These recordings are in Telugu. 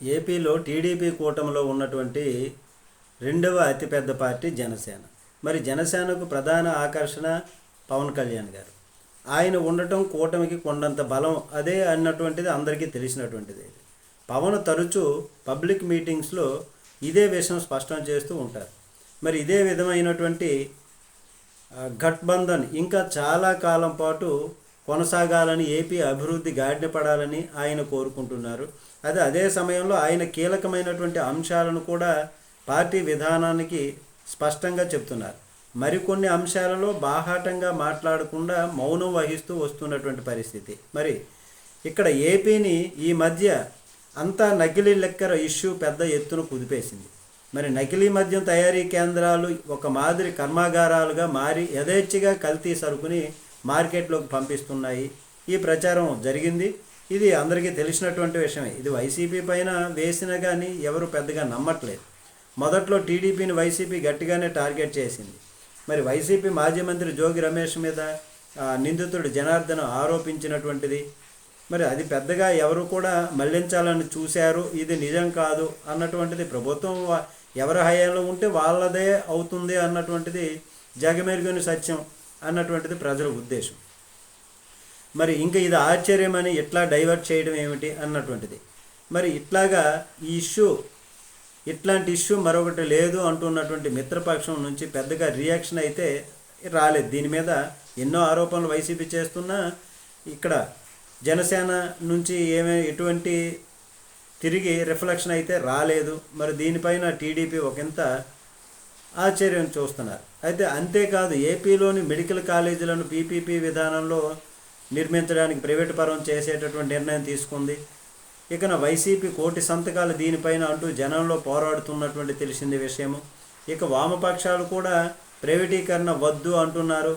ఏపీలో టీడీపీ కూటమిలో ఉన్నటువంటి రెండవ అతిపెద్ద పార్టీ జనసేన. మరి జనసేనకు ప్రధాన ఆకర్షణ పవన్ కళ్యాణ్ గారు. ఆయన ఉండటం కూటమికి కొండంత బలం అదే అన్నటువంటిది అందరికీ తెలిసినటువంటిది పవన్ తరచూ పబ్లిక్ మీటింగ్స్లో ఇదే విషయం స్పష్టం చేస్తూ ఉంటారు. మరి ఇదే విధమైనటువంటి గట్బంధన్ ఇంకా చాలా కాలం పాటు కొనసాగాలని ఏపీ అభివృద్ధి గాడిన పడాలని ఆయన కోరుకుంటున్నారు. అదే అదే సమయంలో ఆయన కీలకమైనటువంటి అంశాలను కూడా పార్టీ విధానానికి స్పష్టంగా చెప్తున్నారు. మరికొన్ని అంశాలలో బాహాటంగా మాట్లాడకుండా మౌనం వహిస్తూ వస్తున్నటువంటి పరిస్థితి. మరి ఇక్కడ ఏపీని ఈ మధ్య అంతా నకిలీ లెక్కర ఇష్యూ పెద్ద ఎత్తున కుదిపేసింది. మరి నకిలీ మద్యం తయారీ కేంద్రాలు ఒక మాదిరి కర్మాగారాలుగా మారి యథేచ్ఛగా కల్తీ సరుకుని మార్కెట్లోకి పంపిస్తున్నాయి. ఈ ప్రచారం జరిగింది. ఇది అందరికీ తెలిసినటువంటి విషయమే. ఇది వైసీపీ పైన వేసినా కానీ ఎవరు పెద్దగా నమ్మట్లేదు. మొదట్లో టీడీపీని వైసీపీ గట్టిగానే టార్గెట్ చేసింది. మరి వైసీపీ మాజీ మంత్రి జోగి రమేష్ మీద నిందితుడు జనార్దన్ ఆరోపించినటువంటిది. మరి అది పెద్దగా ఎవరు కూడా మళ్ళించాలని చూశారు. ఇది నిజం కాదు అన్నటువంటిది ప్రభుత్వం ఎవరి హయాంలో ఉంటే వాళ్ళదే అవుతుంది అన్నటువంటిది జగమెరుగుని సత్యం అన్నటువంటిది ప్రజల ఉద్దేశం. మరి ఇంకా ఇది ఆశ్చర్యమని ఎట్లా డైవర్ట్ చేయడం ఏమిటి అన్నటువంటిది. మరి ఇట్లాగా ఈ ఇష్యూ ఇట్లాంటి ఇష్యూ మరొకటి లేదు అంటున్నటువంటి మిత్రపక్షం నుంచి పెద్దగా రియాక్షన్ అయితే రాలేదు. దీని మీద ఎన్నో ఆరోపణలు వైసీపీ చేస్తున్నా ఇక్కడ జనసేన నుంచి ఏమే ఎటువంటి తిరిగి రిఫ్లెక్షన్ అయితే రాలేదు. మరి దీనిపైన టీడీపీ ఒకంత ఆశ్చర్యం చూస్తున్నారు. అయితే అంతేకాదు ఏపీలోని మెడికల్ కాలేజీలను పీపీపీ విధానంలో నిర్మించడానికి ప్రైవేటు పరం చేసేటటువంటి నిర్ణయం తీసుకుంది. ఇకన వైసీపీ కోటి సంతకాలు దీనిపైన అంటూ జనంలో పోరాడుతున్నటువంటి తెలిసింది విషయము. ఇక వామపక్షాలు కూడా ప్రైవేటీకరణ వద్దు అంటున్నారు.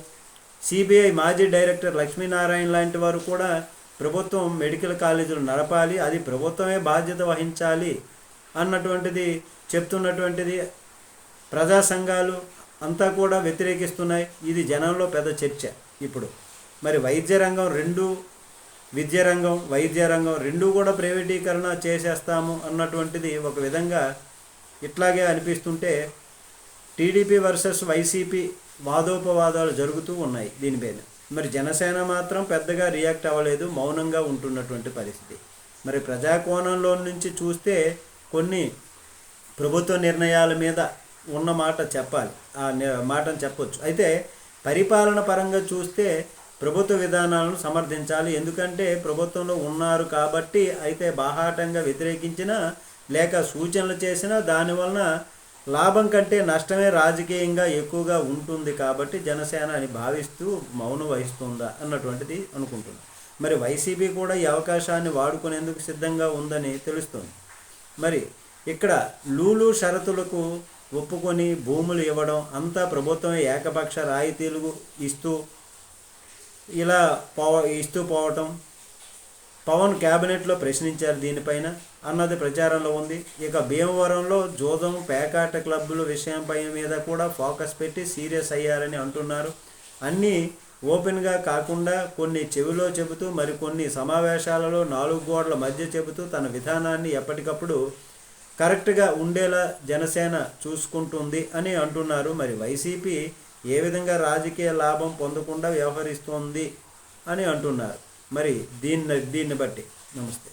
సిబిఐ మాజీ డైరెక్టర్ లక్ష్మీనారాయణ లాంటి వారు కూడా ప్రభుత్వం మెడికల్ కాలేజీలు నడపాలి అది ప్రభుత్వమే బాధ్యత వహించాలి అన్నటువంటిది చెప్తున్నటువంటిది ప్రజా సంఘాలు అంతా కూడా వ్యతిరేకిస్తున్నాయి. ఇది జనంలో పెద్ద చర్చ ఇప్పుడు. మరి వైద్య రంగం రెండు విద్య రంగం వైద్య రంగం రెండు కూడా ప్రైవేటీకరణ చేసేస్తాము అన్నటువంటిది ఒక విధంగా ఇట్లాగే అనిపిస్తుంటే టీడీపీ వర్సెస్ వైసీపీ వాదోపవాదాలు జరుగుతూ ఉన్నాయి దీని మీద. మరి జనసేన మాత్రం పెద్దగా రియాక్ట్ అవ్వలేదు మౌనంగా ఉంటున్నటువంటి పరిస్థితి. మరి ప్రజాకోణంలో నుంచి చూస్తే కొన్ని ప్రభుత్వ నిర్ణయాల మీద ఉన్న మాట చెప్పాలి ఆ మాటను చెప్పొచ్చు. అయితే పరిపాలన పరంగా చూస్తే ప్రభుత్వ విధానాలను సమర్థించాలి. ఎందుకంటే ప్రభుత్వంలో ఉన్నారు కాబట్టి అయితే బాహాటంగా వ్యతిరేకించినా లేక సూచనలు చేసినా దానివలన లాభం కంటే నష్టమే రాజకీయంగా ఎక్కువగా ఉంటుంది కాబట్టి జనసేన అని భావిస్తూ మౌనం వహిస్తుందా అన్నటువంటిది అనుకుంటున్నాను మరి వైసీపీ కూడా ఈ అవకాశాన్ని వాడుకునేందుకు సిద్ధంగా ఉందని తెలుస్తుంది. మరి ఇక్కడ లూలు షరతులకు ఒప్పుకొని భూములు ఇవ్వడం అంతా ప్రభుత్వమే ఏకపక్ష రాయితీలు ఇస్తూ ఇలా పోవ ఇస్తూ పోవటం. పవన్ క్యాబినెట్లో ప్రశ్నించారు దీనిపైన. అన్నది ప్రచారంలో ఉంది. ఇక భీమవరంలో జోదం పేకాట క్లబ్బుల విషయంపై మీద కూడా ఫోకస్ పెట్టి సీరియస్ అయ్యారని అంటున్నారు. అన్నీ ఓపెన్గా కాకుండా కొన్ని చెవిలో చెబుతూ మరికొన్ని సమావేశాలలో నాలుగు గోడల మధ్య చెబుతూ తన విధానాన్ని ఎప్పటికప్పుడు కరెక్ట్గా ఉండేలా జనసేన చూసుకుంటుంది అని అంటున్నారు. మరి వైసీపీ ఏ విధంగా రాజకీయ లాభం పొందకుండా వ్యవహరిస్తోంది అని అంటున్నారు. మరి దీన్ని దీన్ని బట్టి నమస్తే.